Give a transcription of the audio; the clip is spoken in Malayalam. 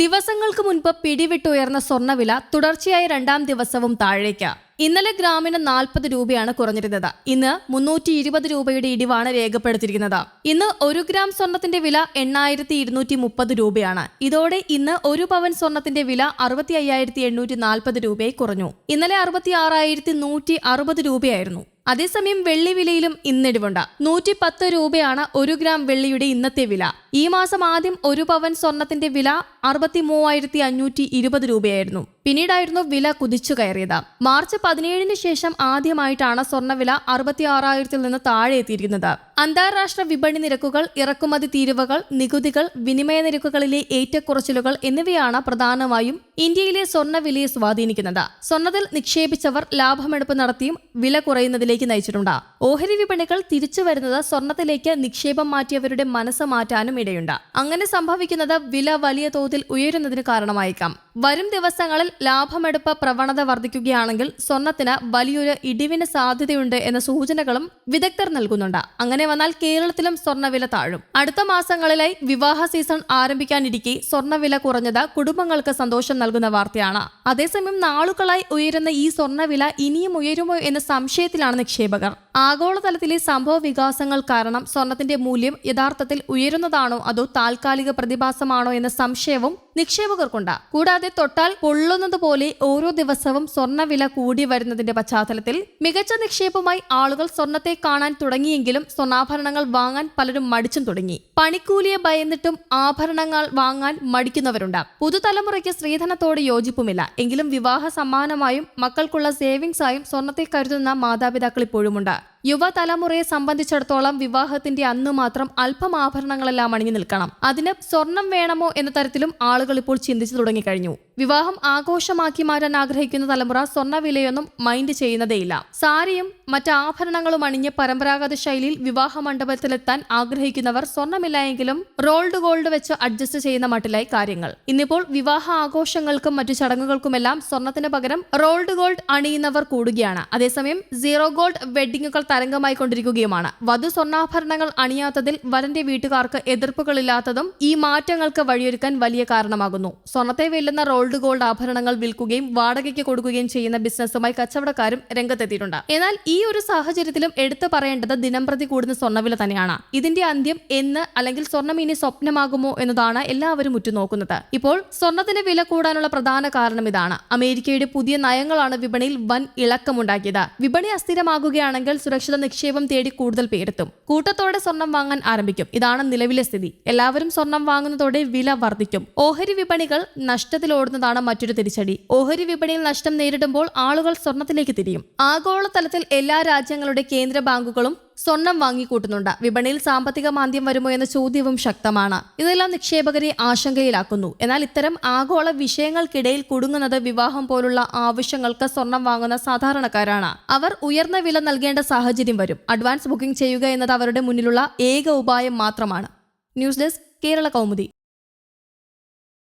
ദിവസങ്ങൾക്ക് മുൻപ് പിടിവിട്ടുയർന്ന സ്വർണവില തുടർച്ചയായ രണ്ടാം ദിവസവും താഴേക്ക്. ഇന്നലെ ഗ്രാമിന് നാൽപ്പത് രൂപയാണ് കുറഞ്ഞിരുന്നത്. ഇന്ന് മുന്നൂറ്റി ഇരുപത് രൂപയുടെ ഇടിവാണ് രേഖപ്പെടുത്തിയിരിക്കുന്നത്. ഇന്ന് ഒരു ഗ്രാം സ്വർണത്തിന്റെ വില എണ്ണായിരത്തി ഇരുന്നൂറ്റി മുപ്പത് രൂപയാണ്. ഇതോടെ ഇന്ന് ഒരു പവൻ സ്വർണത്തിന്റെ വില അറുപത്തി അയ്യായിരത്തി എണ്ണൂറ്റി നാൽപ്പത് രൂപയായി കുറഞ്ഞു. ഇന്നലെ അറുപത്തി ആറായിരത്തി നൂറ്റി അറുപത് രൂപയായിരുന്നു. അതേസമയം വെള്ളി വിലയിലും ഇന്നിടിവുണ്ട് നൂറ്റി പത്ത് രൂപയാണ് ഒരു ഗ്രാം വെള്ളിയുടെ ഇന്നത്തെ വില. ഈ മാസം ആദ്യം ഒരു പവൻ സ്വർണത്തിന്റെ വില അറുപത്തി മൂവായിരത്തി അഞ്ഞൂറ്റി ഇരുപത് രൂപയായിരുന്നു. പിന്നീടായിരുന്നു വില കുതിച്ചു കയറിയത്. മാർച്ച് പതിനേഴിന് ശേഷം ആദ്യമായിട്ടാണ് സ്വർണവില അറുപത്തി ആറായിരത്തിൽ നിന്ന് താഴെ എത്തിയിരിക്കുന്നത്. അന്താരാഷ്ട്ര വിപണി നിരക്കുകൾ ഇറക്കുമതി തീരുവകൾ നികുതികൾ വിനിമയ നിരക്കുകളിലെ ഏറ്റക്കുറച്ചിലുകൾ എന്നിവയാണ് പ്രധാനമായും ഇന്ത്യയിലെ സ്വർണവിലയെ സ്വാധീനിക്കുന്നത്. സ്വർണത്തിൽ നിക്ഷേപിച്ചവർ ലാഭമെടുപ്പ് നടത്തിയും വില കുറയുന്നതിലേക്ക് നയിച്ചിട്ടുണ്ട്. ഓഹരി വിപണികൾ തിരിച്ചു വരുന്നത് സ്വർണത്തിലേക്ക് നിക്ഷേപം മാറ്റിയവരുടെ മനസ്സ് മാറ്റാനും ഇടയുണ്ട്. അങ്ങനെ സംഭവിക്കുന്നത് വില വലിയ തോതിൽ ഉയരുന്നതിന് കാരണമായേക്കാം. വരും ദിവസങ്ങളിൽ ലാഭമെടുപ്പ് പ്രവണത വർദ്ധിക്കുകയാണെങ്കിൽ സ്വർണത്തിന് വലിയൊരു ഇടിവിന് സാധ്യതയുണ്ട് എന്ന സൂചനകളും വിദഗ്ധർ നൽകുന്നുണ്ട്. അങ്ങനെ വന്നാൽ കേരളത്തിലും സ്വർണവില താഴും. അടുത്ത മാസങ്ങളിലായി വിവാഹ സീസൺ ആരംഭിക്കാനിരിക്കെ സ്വർണവില കുറഞ്ഞത് കുടുംബങ്ങൾക്ക് സന്തോഷം നൽകുന്ന വാർത്തയാണ്. അതേസമയം നാളുകളായി ഉയരുന്ന ഈ സ്വർണവില ഇനിയും ഉയരുമോ എന്ന സംശയത്തിലാണ് നിക്ഷേപകർ. ആഗോളതലത്തിലെ സംഭവ വികാസങ്ങൾ കാരണം സ്വർണത്തിന്റെ മൂല്യം യഥാർത്ഥത്തിൽ ഉയരുന്നതാണോ അതോ താൽക്കാലിക പ്രതിഭാസമാണോ എന്ന സംശയവും നിക്ഷേപകർക്കുണ്ട്. കൂടാതെ തൊട്ടാൽ പൊള്ളുന്നത് പോലെ ഓരോ ദിവസവും സ്വർണവില കൂടി വരുന്നതിന്റെ പശ്ചാത്തലത്തിൽ മികച്ച നിക്ഷേപമായി ആളുകൾ സ്വർണത്തെ കാണാൻ തുടങ്ങിയെങ്കിലും സ്വർണാഭരണങ്ങൾ വാങ്ങാൻ പലരും മടിച്ചും തുടങ്ങി. പണിക്കൂലിയെ ഭയന്നിട്ടും ആഭരണങ്ങൾ വാങ്ങാൻ മടിക്കുന്നവരുണ്ട്. പുതുതലമുറയ്ക്ക് സ്ത്രീധനത്തോട് യോജിപ്പുമില്ല. എങ്കിലും വിവാഹ സമ്മാനമായും മക്കൾക്കുള്ള സേവിങ്സായും സ്വർണത്തെ കരുതുന്ന മാതാപിതാക്കൾ ഇപ്പോഴുമുണ്ട്. യുവതലമുറയെ സംബന്ധിച്ചിടത്തോളം വിവാഹത്തിന്റെ അന്ന് മാത്രം അല്പം ആഭരണങ്ങളെല്ലാം അണിഞ്ഞു നിൽക്കണം. അതിന് സ്വർണം വേണമോ എന്ന തരത്തിലും ആളുകൾ ഇപ്പോൾ ചിന്തിച്ചു തുടങ്ങിക്കഴിഞ്ഞു വിവാഹം ആഘോഷമാക്കി മാറ്റാൻ ആഗ്രഹിക്കുന്ന തലമുറ സ്വർണ വിലയൊന്നും മൈൻഡ് ചെയ്യുന്നതേയില്ല. സാരിയും മറ്റ് ആഭരണങ്ങളും അണിഞ്ഞ് പരമ്പരാഗത ശൈലിയിൽ വിവാഹ മണ്ഡപത്തിലെത്താൻ ആഗ്രഹിക്കുന്നവർ സ്വർണമില്ലായെങ്കിലും റോൾഡ് ഗോൾഡ് വെച്ച് അഡ്ജസ്റ്റ് ചെയ്യുന്ന മട്ടിലായി കാര്യങ്ങൾ. ഇന്നിപ്പോൾ വിവാഹ ആഘോഷങ്ങൾക്കും മറ്റു ചടങ്ങുകൾക്കുമെല്ലാം സ്വർണത്തിന് പകരം റോൾഡ് ഗോൾഡ് അണിയുന്നവർ കൂടുകയാണ്. അതേസമയം സീറോ ഗോൾഡ് വെഡ്ഡിങ്ങുകൾ തരംഗമായി കൊണ്ടിരിക്കുകയുമാണ്. വധു സ്വർണാഭരണങ്ങൾ അണിയാത്തതിൽ വരന്റെ വീട്ടുകാർക്ക് എതിർപ്പുകളില്ലാത്തതും ഈ മാറ്റങ്ങൾക്ക് വഴിയൊരുക്കാൻ വലിയ കാരണമാകുന്നു. സ്വർണത്തെ വെല്ലുന്ന റോൾഡ് ഗോൾഡ് ആഭരണങ്ങൾ വിൽക്കുകയും വാടകയ്ക്ക് കൊടുക്കുകയും ചെയ്യുന്ന ബിസിനസ്സുമായി കച്ചവടക്കാരും രംഗത്തെത്തിയിട്ടുണ്ട്. എന്നാൽ ഈ ഒരു സാഹചര്യത്തിലും എടുത്തു പറയേണ്ടത് ദിനംപ്രതി കൂടുന്ന സ്വർണവില തന്നെയാണ്. ഇതിന്റെ അന്ത്യം എന്ന് അല്ലെങ്കിൽ സ്വർണം ഇനി സ്വപ്നമാകുമോ എന്നതാണ് എല്ലാവരും ഉറ്റുനോക്കുന്നത്. ഇപ്പോൾ സ്വർണത്തിന് വില കൂടാനുള്ള പ്രധാന കാരണം ഇതാണ്. അമേരിക്കയുടെ പുതിയ നയങ്ങളാണ് വിപണിയിൽ വൻ ഇളക്കമുണ്ടാക്കിയത്. വിപണി അസ്ഥിരമാകുകയാണെങ്കിൽ സുരക്ഷിത നിക്ഷേപം തേടി കൂടുതൽ പേരെത്തും. കൂട്ടത്തോടെ സ്വർണം വാങ്ങാൻ ആരംഭിക്കും. ഇതാണ് നിലവിലെ സ്ഥിതി. എല്ലാവരും സ്വർണം വാങ്ങുന്നതോടെ വില വർദ്ധിക്കും. ഓഹരി വിപണികൾ നഷ്ടത്തിലോടുന്നതാണ് മറ്റൊരു തിരിച്ചടി. ഓഹരി വിപണിയിൽ നഷ്ടം നേരിടുമ്പോൾ ആളുകൾ സ്വർണത്തിലേക്ക് തിരിയും. ആഗോളതലത്തിൽ എല്ലാ രാജ്യങ്ങളുടെ കേന്ദ്ര ബാങ്കുകളും സ്വർണം വാങ്ങിക്കൂട്ടുന്നുണ്ട്. വിപണിയിൽ സാമ്പത്തിക മാന്ദ്യം വരുമോ എന്ന ചോദ്യവും ശക്തമാണ്. ഇതെല്ലാം നിക്ഷേപകരെ ആശങ്കയിലാക്കുന്നു. എന്നാൽ ഇത്തരം ആഗോള വിഷയങ്ങൾക്കിടയിൽ കുടുങ്ങുന്നത് വിവാഹം പോലുള്ള ആവശ്യങ്ങൾക്ക് സ്വർണം വാങ്ങുന്ന സാധാരണക്കാരാണ്. അവർ ഉയർന്ന വില നൽകേണ്ട സാഹചര്യം വരും. അഡ്വാൻസ് ബുക്കിംഗ് ചെയ്യുക എന്നത് അവരുടെ മുന്നിലുള്ള ഏക ഉപായം മാത്രമാണ്. News desk Kerala Kaumudi.